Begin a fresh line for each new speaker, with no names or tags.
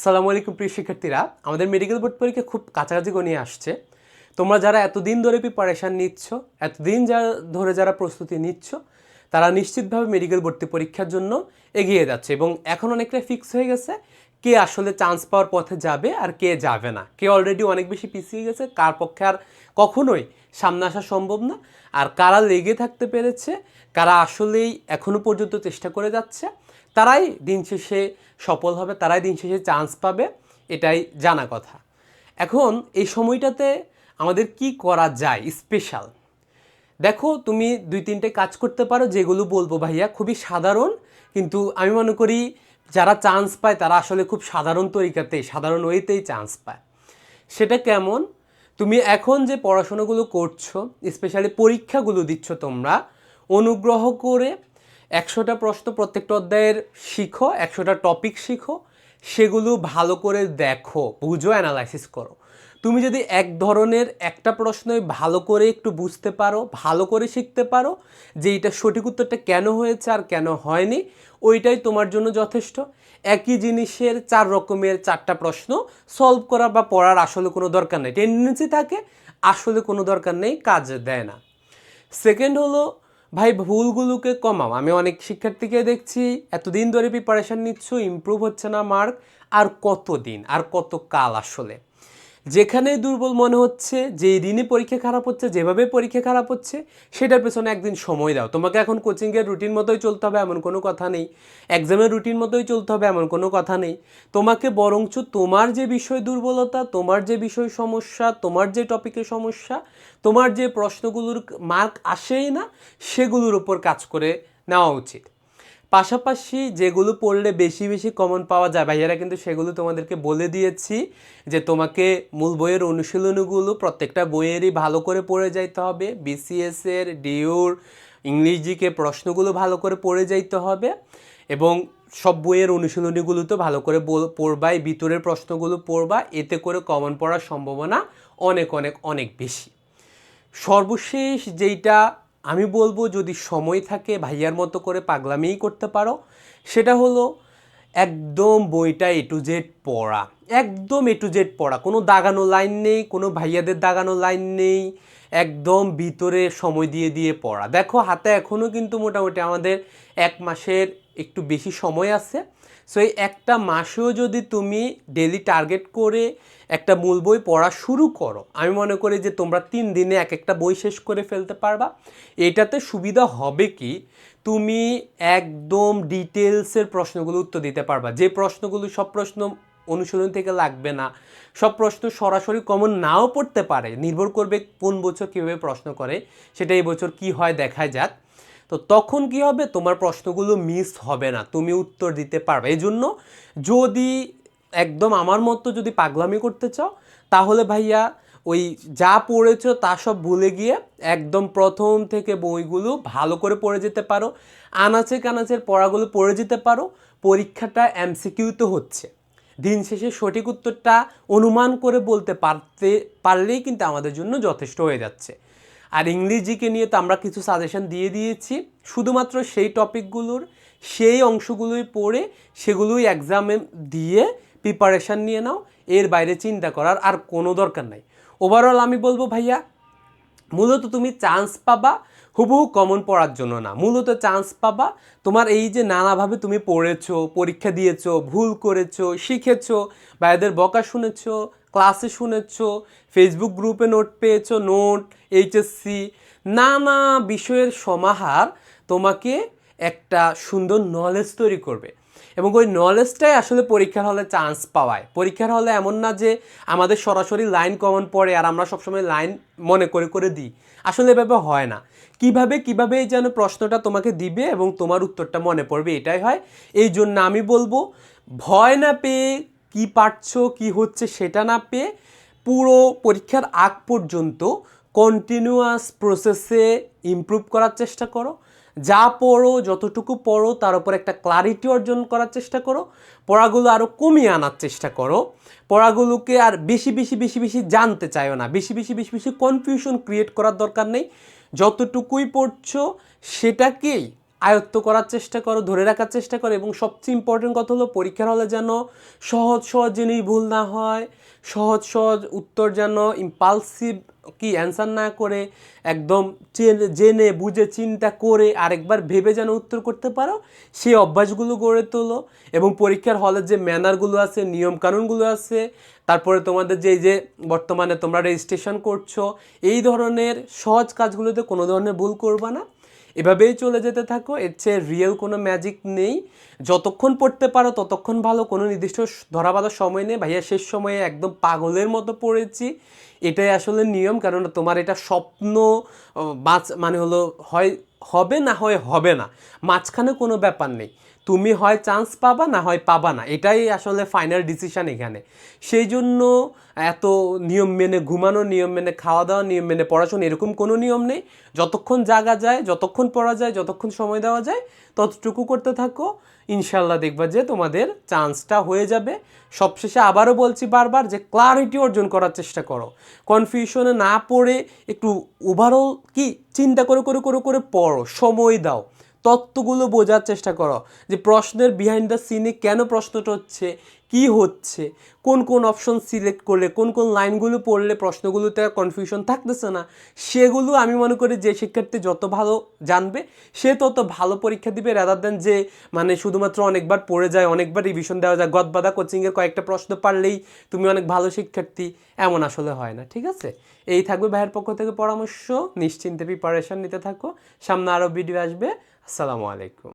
আসসালামু আলাইকুম প্রিয় শিক্ষার্থীরা, আমাদের মেডিকেল বোর্ড পরীক্ষা খুব কাছাকাছি গনিয়ে আসছে। তোমরা যারা এতদিন ধরে প্রিপারেশান নিচ্ছ, এতদিন যা ধরে যারা প্রস্তুতি নিচ্ছ, তারা নিশ্চিতভাবে মেডিকেল ভর্তি পরীক্ষার জন্য এগিয়ে যাচ্ছে এবং এখন অনেকটাই ফিক্স হয়ে গেছে কে আসলে চান্স পাওয়ার পথে যাবে আর কে যাবে না। কে অলরেডি অনেক বেশি পিছিয়ে গেছে, কার পক্ষে আর কখনোই সামনে আসা সম্ভব না। আর কারা লেগে থাকতে পেরেছে, কারা আসলেই এখনও পর্যন্ত চেষ্টা করে যাচ্ছে, তারাই দিন শেষে সফল হবে, তারাই দিন শেষে চান্স পাবে, এটাই জানা কথা। এখন এই সময়টাতে আমাদের কি করা যায় স্পেশাল দেখো, তুমি দুই তিনটে কাজ করতে পারো, যেগুলো বলব ভাইয়া, খুবই সাধারণ, কিন্তু আমি মনে করি যারা চান্স পায়, তারা আসলে খুব সাধারণ তরিকাতেই সাধারণ ওয়েতেই চান্স পায়। সেটা কেমন? তুমি এখন যে পড়াশোনাগুলো করছ স্পেশালি পরীক্ষাগুলো দিচ্ছ তোমরা, অনুগ্রহ করে একশোটা প্রশ্ন প্রত্যেকটা অধ্যায়ের শিখো, একশোটা টপিক শিখো, সেগুলো ভালো করে দেখো, বুঝো অ্যানালাইসিস করো। তুমি যদি এক ধরনের একটা প্রশ্নই ভালো করে একটু বুঝতে পারো, ভালো করে শিখতে পারো যে এটা সঠিক উত্তরটা কেন হয়েছে আর কেন হয়নি, ওইটাই তোমার জন্য যথেষ্ট। একই জিনিসের চার রকমের চারটা প্রশ্ন সলভ করা বা পড়ার আসলে কোনো দরকার নেই। টেন্ডেন্সি থাকে, আসলে কোনো দরকার নেই, কাজ দেয় না। সেকেন্ড হলো, ভাই ভুলগুলোকে কমাও। আমি অনেক শিক্ষার্থীকে দেখছি, এতদিন ধরে প্রিপারেশান নিচ্ছ ইমপ্রুভ হচ্ছে না মার্ক আর কত দিন আর কত কাল আসলে? যেখানে দুর্বল মনে হচ্ছে, যেই দিনই পরীক্ষা খারাপ হচ্ছে, যেভাবে পরীক্ষা খারাপ হচ্ছে, সেটার পেছনে একদিন সময় দাও। তোমাকে এখন কোচিংয়ের রুটিন মতোই চলতে হবে, এমন কোনো কথা নেই। এক্সামের রুটিন মতোই চলতে হবে, এমন কোনো কথা নেই। তোমাকে বরঞ্চ তোমার যে বিষয় দুর্বলতা, তোমার যে বিষয় সমস্যা, তোমার যে টপিকের সমস্যা, তোমার যে প্রশ্নগুলোর মার্ক আসেই না, সেগুলোর উপর কাজ করে নেওয়া উচিত। পাশাপাশি যেগুলো পড়লে বেশি বেশি কমন পাওয়া যায়, ভাইয়ারা কিন্তু সেগুলো তোমাদেরকে বলে দিয়েছি যে তোমাকে মূল বইয়ের অনুশীলনীগুলো প্রত্যেকটা বইয়েরই ভালো করে পড়ে যাইতে হবে বিসিএস এর ডিউর ইংলিশ জিকে প্রশ্নগুলো ভালো করে পড়ে যাইতে হবে এবং সব বইয়ের অনুশীলনীগুলো তো ভালো করে বল- পড়বা, এই ভিতরের প্রশ্নগুলো পড়বা, এতে করে কমন পড়ার সম্ভাবনা অনেক অনেক অনেক বেশি। সর্বশেষ যেইটা আমি বলব যদি সময় থাকে ভাইয়ার মতো করে পাগলামিই করতে পারো। সেটা হলো একদম বইটা এ টু জেড পড়া। একদম এ টু জেড পড়া। কোনো দাগানো লাইন নেই, কোনো ভাইয়াদের দাগানো লাইন নেই। একদম ভিতরে সময় দিয়ে দিয়ে পড়া। দেখো হাতে এখনও কিন্তু মোটামুটি আমাদের এক মাসের একটু বেশি সময় আছে। সো এই একটা মাসেও যদি তুমি ডেলি টার্গেট করে একটা মূল বই পড়া শুরু করো, আমি মনে করি যে তোমরা তিন দিনে এক একটা বই শেষ করে ফেলতে পারবা। এটাতে সুবিধা হবে কি? তুমি একদম ডিটেলসের প্রশ্নগুলো উত্তর দিতে পারবা। যে প্রশ্নগুলো সব প্রশ্ন অনুশীলন থেকে লাগবে না, সব প্রশ্ন সরাসরি কমন নাও পড়তে পারে। নির্ভর করবে কোন বছর কীভাবে প্রশ্ন করে, সেটা এই বছর কি হয় দেখা যাক। তো তখন কি হবে? তোমার প্রশ্নগুলো মিস হবে না। তুমি উত্তর দিতে পারবে। এই জন্য যদি একদম আমার মতো যদি পাগলামি করতে চাও, তাহলে ভাইয়া ওই যা পড়েছো তা সব ভুলে গিয়ে একদম প্রথম থেকে বইগুলো ভালো করে পড়ে যেতে পারো। আনাচে কানাচের পড়াগুলো পড়ে যেতে পারো। পরীক্ষাটা এমসিকিউতে হচ্ছে। দিন শেষে সঠিক উত্তরটা অনুমান করে বলতে পারতে, পারলেই কিন্তু আমাদের জন্য যথেষ্ট হয়ে যাচ্ছে। আর ইংরেজিকে নিয়ে তো আমরা কিছু সাজেশন দিয়ে দিয়েছি। শুধুমাত্র সেই টপিকগুলোর সেই অংশগুলোই পড়ে সেগুলোই এক্সামে দিয়ে প্রিপারেশান নিয়ে নাও। এর বাইরে চিন্তা করার আর কোনো দরকার নাই। ওভারঅল আমি বলব ভাইয়া, মূলত তুমি চান্স পাবা হুবহু কমন পড়ার জন্য না। মূলত চান্স পাবা তোমার এই যে নানাভাবে তুমি পড়েছো, পরীক্ষা দিয়েছ, ভুল করেছ, শিখেছো, বা এদের বকা শুনেছো ক্লাসে শুনেছ ফেসবুক গ্রুপে নোট পেয়েছ নোট এইচএসসি নানা বিষয়ের সমাহার তোমাকে একটা সুন্দর নলেজ তৈরি করবে। এবং ওই নলেজটাই আসলে পরীক্ষার হলে চান্স পাওয়ায়। পরীক্ষার হলে এমন না যে আমাদের সরাসরি লাইন কমন পড়ে আর আমরা সবসময় লাইন মনে করে করে দিই। আসলে এভাবে হয় না। কীভাবে কীভাবে যেন প্রশ্নটা তোমাকে দিবে এবং তোমার উত্তরটা মনে পড়বে এটাই হয়। এই জন্য আমি বলব, ভয় না পেয়ে কি পারছ, কি হচ্ছে সেটা না পেয়ে পুরো পরীক্ষার আগ পর্যন্ত কন্টিনিউয়াস প্রসেসে ইমপ্রুভ করার চেষ্টা করো। যা পড়ো, যতটুকু পড়ো, তার উপর একটা ক্লারিটি অর্জন করার চেষ্টা করো। পড়াগুলো আরও কমিয়ে আনার চেষ্টা করো। পড়াগুলোকে আর বেশি বেশি বেশি বেশি জানতে চাইও না। বেশি বেশি বেশি বেশি কনফিউশন ক্রিয়েট করার দরকার নেই। যতটুকুই পড়ছো, সেটাকেই আয়ত্ত করার চেষ্টা করো, ধরে রাখার চেষ্টা করো এবং সবচেয়ে ইম্পর্টেন্ট কথা হলো পরীক্ষার হলে যেন সহজ সহজ জিনিস ভুল না হয়, সহজ সহজ উত্তর যেন ইম্পালসিভ কি অ্যান্সার না করে, একদম চেনে- জেনে বুঝে চিন্তা করে আরেকবার ভেবে যেন উত্তর করতে পারো, সেই অভ্যাসগুলো গড়ে তোলো এবং পরীক্ষার হলের যে ম্যানারগুলো আছে, নিয়মকানুনগুলো আছে, তারপরে তোমাদের যে যে বর্তমানে তোমরা রেজিস্ট্রেশন করছ, এই ধরনের সহজ কাজগুলোতে কোনো ধরনের ভুল করবা না। এভাবেই চলে যেতে থাকো। এর চেয়ে রিয়েল কোনো ম্যাজিক নেই। যতক্ষণ পড়তে পারো, ততক্ষণ ভালো। কোনো নির্দিষ্ট ধরা বাঁধার সময় নেই। ভাইয়া, শেষ সময়ে একদম পাগলের মতো পড়েছি। এটাই আসলে নিয়ম। কারণ তোমার এটা স্বপ্ন বাঁচ মানে হলো হয়, হবে না হয় হবে না। মাঝখানে কোনো ব্যাপার নেই। তুমি হয় চান্স পাবা না হয় পাবা না। এটাই আসলে ফাইনাল ডিসিশান এখানে। সেই জন্য এত নিয়ম মেনে ঘুমানো, নিয়ম মেনে খাওয়া দাওয়া, নিয়ম মেনে পড়াশোনা এরকম কোনো নিয়ম নেই। যতক্ষণ জাগা যায়, যতক্ষণ পড়া যায়, যতক্ষণ সময় দেওয়া যায়, ততটুকু করতে থাকো। ইনশাল্লাহ দেখবা যে তোমাদের চান্সটা হয়ে যাবে। সবশেষে আবারও বলছি বারবার যে ক্লারিটি অর্জন করার চেষ্টা করো। কনফিউশনে না পড়ে একটু ওভারঅল কি চিন্তা করে করে করে করে পড়ো। সময় দাও। তত্ত্বগুলো বোঝার চেষ্টা করো যে প্রশ্নের বিহাইন্ড দ্য সিনে কেন প্রশ্নটা হচ্ছে, কি হচ্ছে, কোন কোন অপশন সিলেক্ট করলে, কোন কোন লাইনগুলো পড়লে প্রশ্নগুলোতে কনফিউশন থাকতেছে না, সেগুলো আমি মনে করি যে শিক্ষার্থী যত ভালো জানবে, সে তত ভালো পরীক্ষা দিবে রাদার দেন যে মানে শুধুমাত্র অনেকবার পড়ে যায়, অনেকবার রিভিশন দেওয়া যায়, গদবাদা কোচিংয়ের কয়েকটা প্রশ্ন পারলেই তুমি অনেক ভালো শিক্ষার্থী, এমন আসলে হয় না, ঠিক আছে? এই থাকবে ভাইয়ের পক্ষ থেকে পরামর্শ, নিশ্চিন্তে প্রিপারেশন নিতে থাকো, সামনে আরও ভিডিও আসবে। আসসালামু আলাইকুম।